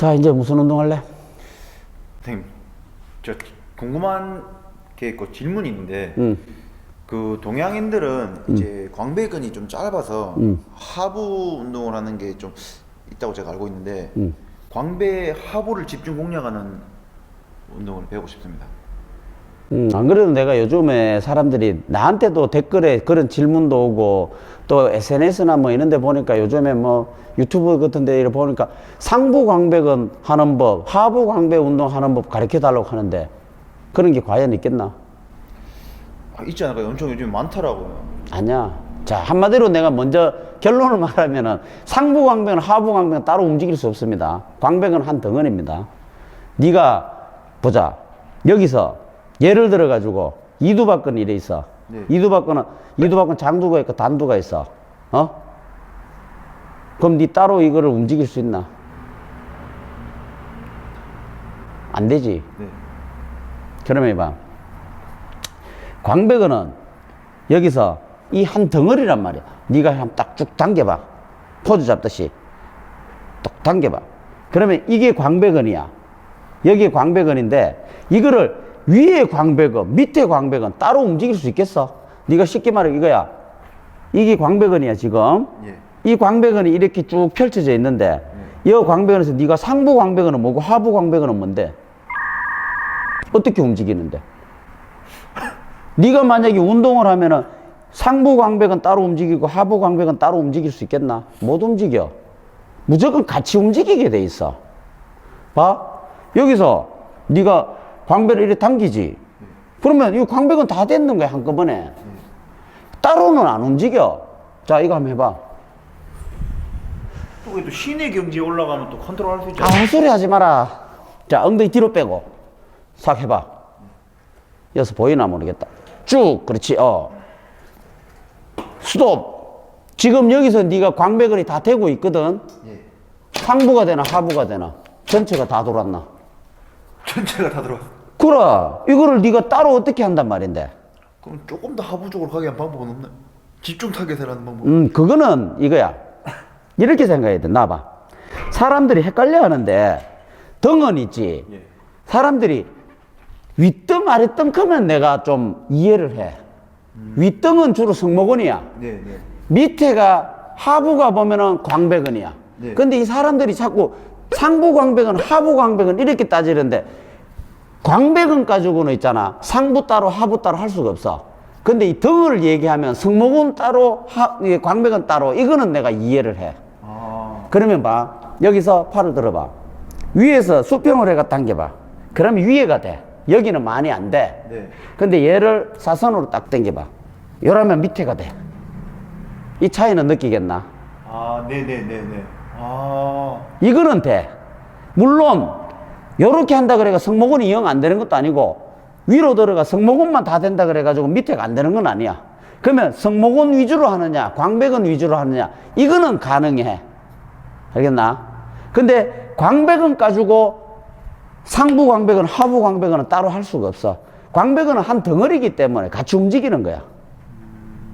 자, 이제 무슨 운동 할래? 선생님, 저 궁금한 게 있고 질문이 있는데 응. 그 동양인들은 이제 광배근이 좀 짧아서 음. 하부 운동을 하는 게 좀 있다고 제가 알고 있는데 음. 광배 하부를 집중 공략하는 운동을 배우고 싶습니다. 음, 안 그래도 내가 요즘에 사람들이 나한테도 댓글에 그런 질문도 오고 또 SNS나 뭐 이런 데 보니까 요즘에 뭐 유튜브 같은 데 이렇게 보니까 상부 광배근 하는 법, 하부 광배 운동 하는 법 가르쳐 달라고 하는데 그런 게 과연 있겠나? 아, 있지 않을까요? 엄청 요즘 많더라고요. 아니야. 자, 한마디로 내가 먼저 결론을 말하면은 상부 광배는 하부 광배는 따로 움직일 수 없습니다. 광배는 한 덩어리입니다. 네가 보자. 여기서 예를 들어 가지고 이두박근 이래 있어. 네. 이두박근은 이두박근 장두가 있고 단두가 있어. 어? 그럼 네 따로 이거를 움직일 수 있나? 안 되지. 네. 그러면 봐. 광배근은 여기서 이 한 덩어리란 말이야. 네가 한번 딱쭉 당겨봐. 포즈 잡듯이. 딱 당겨봐. 그러면 이게 광배근이야. 여기에 광배근인데 이거를 위에 광배근, 밑에 광배근 따로 움직일 수 있겠어? 네가 쉽게 말해 이거야. 이게 광배근이야 지금. 예. 이 광배근이 이렇게 쭉 펼쳐져 있는데 이 광배근에서 네가 상부 광배근은 뭐고 하부 광배근은 뭔데? 어떻게 움직이는데? 네가 만약에 운동을 하면은 상부 광배근 따로 움직이고 하부 광배근 따로 움직일 수 있겠나? 못 움직여. 무조건 같이 움직이게 돼 있어. 봐. 여기서 네가 광배를 이렇게 당기지. 그러면 이 광배근 다 됐는 거야 한꺼번에. 따로는 안 움직여. 자 이거 한번 해봐. 또, 또 시내 경지에 올라가면 또 컨트롤 할 수 있죠. 아, 헛소리 하지 마라. 자, 엉덩이 뒤로 빼고. 싹 해봐. 여기서 보이나 모르겠다. 쭉, 그렇지, 어. 스톱. 지금 여기서 네가 광배근이 다 되고 있거든. 예. 상부가 되나 하부가 되나. 전체가 다 돌았나. 전체가 다 들어왔어. 그래. 이거를 네가 따로 어떻게 한단 말인데. 그럼 조금 더 하부 쪽으로 가게 한 방법은 없나요? 집중 타겟을 하는 방법. 음, 그거는 이거야. 이렇게 생각해야 돼. 나 봐. 사람들이 헷갈려 하는데, 덩은 있지. 예. 사람들이 윗등, 아랫등 크면 내가 좀 이해를 해. 윗등은 주로 승모근이야. 네, 네. 밑에가 하부가 보면은 광배근이야. 네. 근데 이 사람들이 자꾸 상부 광배근, 하부 광배근 이렇게 따지는데 광배근 가지고는 있잖아. 상부 따로 하부 따로 할 수가 없어. 근데 이 등을 얘기하면 승모근 따로 하, 이 광배근 따로 이거는 내가 이해를 해. 아, 그러면 봐. 여기서 팔을 들어봐. 위에서 수평을 해가 당겨봐. 그러면 위에가 돼. 여기는 많이 안 돼. 네. 근데 얘를 사선으로 딱 당겨봐. 이러면 밑에가 돼. 이 차이는 느끼겠나? 아, 네, 네, 네, 네. 아, 이거는 돼. 물론 요렇게 한다 그래가 성모근이 영 안 되는 것도 아니고 위로 들어가 성모근만 다 된다 그래가지고 밑에가 안 되는 건 아니야. 그러면 성모근 위주로 하느냐, 광배근 위주로 하느냐, 이거는 가능해. 알겠나? 근데 광배근 가지고 상부 광배근, 하부 광배근은 따로 할 수가 없어. 광배근은 한 덩어리기 때문에 같이 움직이는 거야.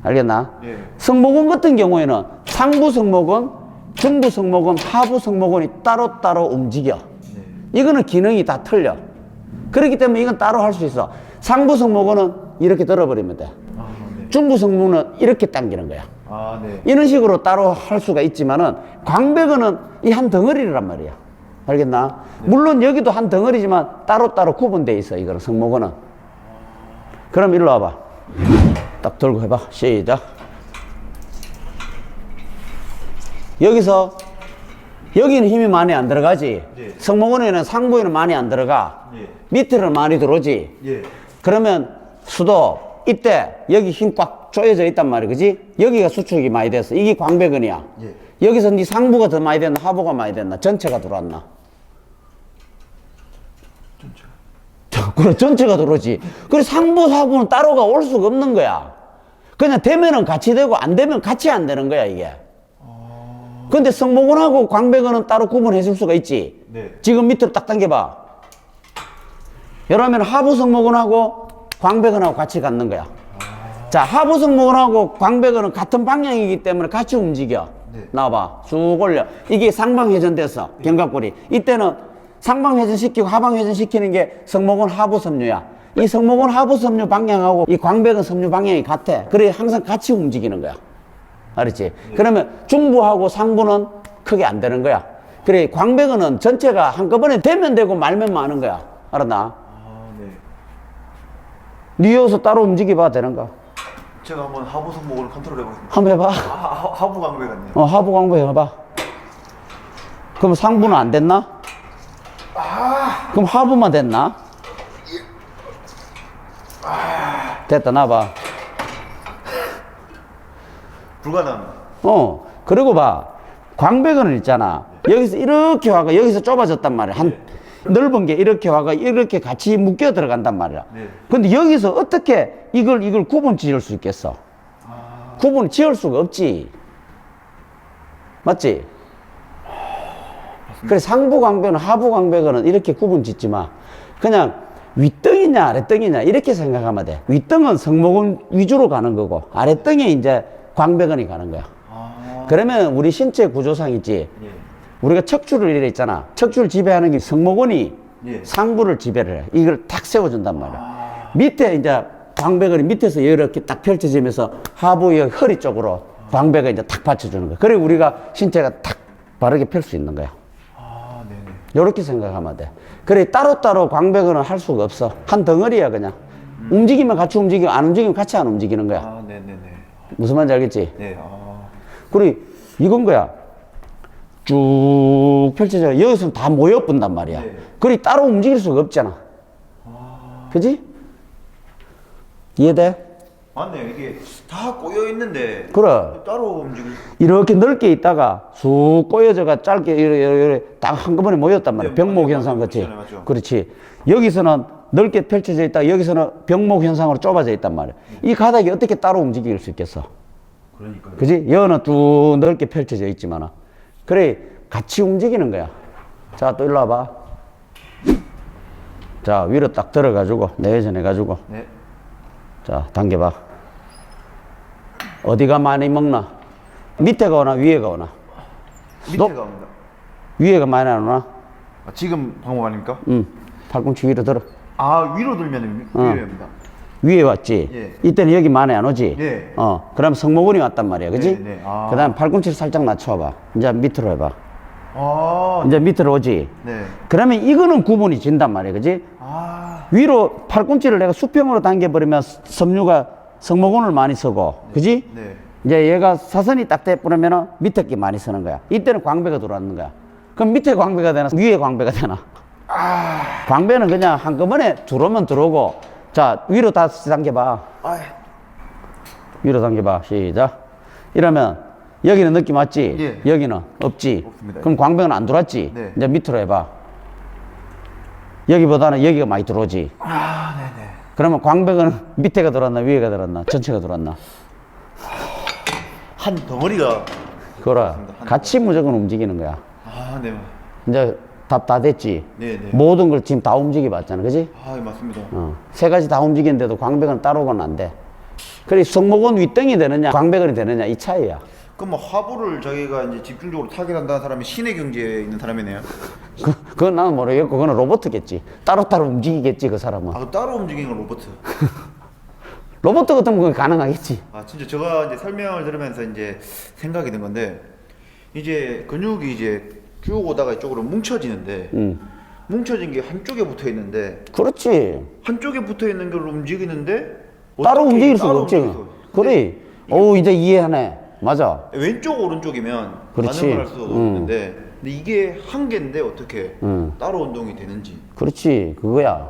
알겠나? 예. 성모근 같은 경우에는 상부 성모근, 중부 성모근, 하부 성모근이 따로따로 움직여. 네. 이거는 기능이 다 틀려. 그렇기 때문에 이건 따로 할 수 있어. 상부 성모근은 이렇게 들어버리면 돼. 아, 네. 중부 성모는 이렇게 당기는 거야. 아, 네. 이런 식으로 따로 할 수가 있지만은 광배근은 이한 덩어리란 말이야. 알겠나? 물론 여기도 한 덩어리지만 따로따로 구분돼 있어. 이거는 성모근은. 그럼 일로 와봐. 딱 들고 해봐. 시작. 여기서 여기는 힘이 많이 안 들어가지. 네. 성모근에는 상부에는 많이 안 들어가. 예. 밑에는 많이 들어오지. 예. 그러면 수도 이때 여기 힘 꽉 조여져 있단 말이야 그지 여기가 수축이 많이 됐어 이게 광배근이야 예. 여기서 네 상부가 더 많이 됐나 하부가 많이 됐나 전체가 들어왔나 전체. 그래 전체가 들어오지 그래 상부 하부는 따로가 올 수가 없는 거야 그냥 되면은 같이 되고 안 되면 같이 안 되는 거야 이게 근데 성모근하고 광배근은 따로 구분해 줄 수가 있지 네. 지금 밑으로 딱 당겨봐 이러면 하부 성모근하고 광배근하고 같이 갖는 거야. 자, 하부 성모근하고 광배근은 같은 방향이기 때문에 같이 움직여. 네. 나와봐. 쭉 올려. 이게 상방회전됐어. 견갑골이. 이때는 상방회전 시키고 하방회전 시키는 게 성모근 하부 섬유야. 이 성모근 하부 섬유 방향하고 이 광배근 섬유 방향이 같아. 그래 항상 같이 움직이는 거야. 알았지? 그러면 중부하고 상부는 크게 안 되는 거야. 그래 광배근은 전체가 한꺼번에 되면 되고 말면 마는 거야. 알았나? 아, 네. 니 따로 움직여봐 되는가? 제가 한번 하부 손목을 컨트롤 해보겠습니다. 한번 해봐. 아, 하, 하부 광배 같네요. 어, 하부 광배 해봐. 그럼 상부는 안 됐나? 그럼 하부만 됐나? 됐다, 나봐. 불가능합니다. 어, 그리고 봐. 광배근은 있잖아. 여기서 이렇게 와가 여기서 좁아졌단 말이야. 한 넓은 게 이렇게 와가 이렇게 같이 묶여 들어간단 말이야. 네. 근데 여기서 어떻게 이걸 이걸 구분 지을 수 있겠어? 구분 지을 수가 없지. 맞지? 그래 상부 광배는 하부 광배근은 이렇게 구분 짓지 마. 그냥 윗등이냐 아랫등이냐 이렇게 생각하면 돼. 윗등은 성모근 위주로 가는 거고 아랫등에 이제 광배근이 가는 거야. 아, 그러면 우리 신체 구조상 있지. 예. 우리가 척추를 이래 있잖아. 척추를 지배하는 게 성모근이 예. 상부를 지배를 해. 이걸 탁 세워준단 말이야. 아, 밑에 이제 광배근이 밑에서 이렇게 딱 펼쳐지면서 하부 의 허리 쪽으로 광배가 이제 탁 받쳐주는 거야. 그래 우리가 신체가 탁 바르게 펼 수 있는 거야. 아, 네네. 이렇게 생각하면 돼. 그래 따로따로 광배근은 할 수가 없어. 한 덩어리야 그냥. 움직이면 같이 움직이고 안 움직이면 같이 안 움직이는 거야. 아, 네네네. 무슨 말인지 알겠지? 네, 아, 그래 이건 거야. 쭉 펼쳐져. 여기서 다 모여 본단 말이야. 네. 그래 따로 움직일 수가 없잖아. 그지? 이해돼? 맞네요. 이게 다 꼬여 있는데 그래. 따로 움직일. 이렇게 넓게 있다가 쑥 꼬여져가 짧게 이렇게, 이렇게 딱 한꺼번에 모였단 말이야. 네, 병목. 현상 같이. 그렇지. 여기서는 넓게 펼쳐져 있다. 여기서는 병목 현상으로 좁아져 있단 말이야. 이 가닥이 어떻게 따로 움직일 수 있겠어? 그러니까요. 그지? 여는 쭉 넓게 펼쳐져 있지만 그래 같이 움직이는 거야. 자, 또 일로 와봐. 자, 위로 딱 들어가지고 내전해가지고 네. 자, 당겨봐. 어디가 많이 먹나? 밑에가 오나 위에가 오나? 밑에가 너- 옵니다. 위에가 많이 안 오나? 아, 지금 방법 아닙니까? 응. 팔꿈치 위로 들어. 아, 위로 들면 어. 위로입니다. 위에 왔지? 예. 이때는 여기 많이 안 오지? 예. 어, 그럼 성모근이 왔단 말이야. 그지? 네, 네. 아. 그 다음 팔꿈치를 살짝 낮춰봐. 이제 밑으로 해봐. 아, 이제 밑으로 오지? 네. 그러면 이거는 구분이 진단 말이야. 그지? 아, 위로 팔꿈치를 내가 수평으로 당겨버리면 섬유가 성모근을 많이 쓰고, 그지? 네. 이제 얘가 사선이 딱 돼버리면 밑에 게 많이 쓰는 거야. 이때는 광배가 들어왔는 거야. 그럼 밑에 광배가 되나? 위에 광배가 되나? 광배는 그냥 한꺼번에 들어오면 들어오고, 자, 위로 다시 당겨봐. 아, 위로 당겨봐. 시작. 이러면, 여기는 느낌 왔지? 예. 여기는 없지? 없습니다. 그럼 광배는 안 들어왔지? 네. 이제 밑으로 해봐. 여기보다는 여기가 많이 들어오지? 아, 네네. 그러면 광배는 밑에가 들어왔나? 위에가 들어왔나? 전체가 들어왔나? 한 덩어리가. 그거라. 같이 무조건 움직이는 거야. 아, 네. 이제 답다 됐지? 네, 네. 모든 걸 지금 다 움직여 봤잖아. 그지? 아, 예, 맞습니다. 어. 세 가지 다 움직이는데도 광배근 따로는 안 돼. 그래, 성모근 윗등이 되느냐, 광배근이 되느냐, 이 차이야. 그럼 뭐 하부를 자기가 이제 집중적으로 타겟한다는 사람이 신의 경지에 있는 사람이네요. 그, 그건 나는 모르겠고, 그거는 로봇겠지. 따로따로 움직이겠지, 그 사람은. 아, 그 따로 움직이는 건 로봇. 로봇 같으면 그게 가능하겠지. 아, 진짜 제가 이제 설명을 들으면서 이제 생각이 든 건데 이제 근육이 이제 쭉 오다가 이쪽으로 뭉쳐지는데 음. 뭉쳐진 게 한쪽에 붙어 있는데 그렇지. 한쪽에 붙어 있는 걸로 움직이는데 따로 어떻게 움직일 수가 따로 없지. 그래. 오, 이제 이해하네. 맞아. 왼쪽 오른쪽이면 그렇지. 반응을 할 수가 음. 없는데 근데 이게 한 개인데 어떻게 음. 따로 운동이 되는지 그렇지. 그거야.